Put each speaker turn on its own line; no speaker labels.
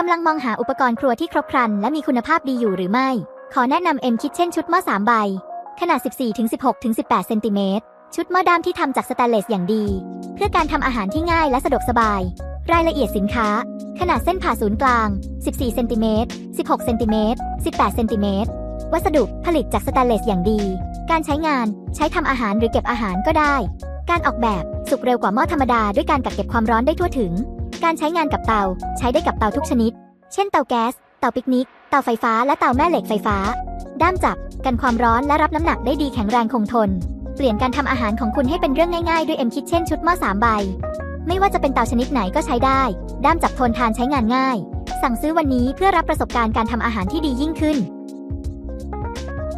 กำลังมองหาอุปกรณ์ครัวที่ครบครัน และมีคุณภาพดีอยู่หรือไม่ ขอแนะนำ M Kitchen ชุดหม้อ3ใบ ขนาด 14-16-18 เซนติเมตร ชุดหม้อด้ามที่ทำจากสแตนเลสอย่างดี เพื่อการทำอาหารที่ง่ายและสะดวกสบาย รายละเอียดสินค้า ขนาดเส้นผ่าศูนย์กลาง 14 เซนติเมตร 16 เซนติเมตร 18 เซนติเมตร วัสดุผลิตจากสแตนเลสอย่างดี การใช้งาน ใช้ทำอาหารหรือเก็บอาหารก็ได้ การออกแบบ สุกเร็วกว่าหม้อธรรมดาด้วยการกักเก็บความร้อนได้ทั่วถึง การใช้งานกับเตา ใช้ได้กับเตาทุกชนิด เช่นเตาแก๊ส เตาปิกนิก เตาไฟฟ้า และเตาแม่เหล็กไฟฟ้า ด้ามจับ กันความร้อนและรับน้ำหนักได้ดีแข็งแรงคงทน เปลี่ยนการทำอาหารของคุณให้เป็นเรื่องง่ายๆด้วย M Kitchen ชุดหม้อ3ใบ ไม่ว่าจะเป็นเตาชนิดไหนก็ใช้ได้ ด้ามจับทนทานใช้งานง่าย สั่งซื้อวันนี้เพื่อรับประสบการณ์การทำอาหารที่ดียิ่งขึ้น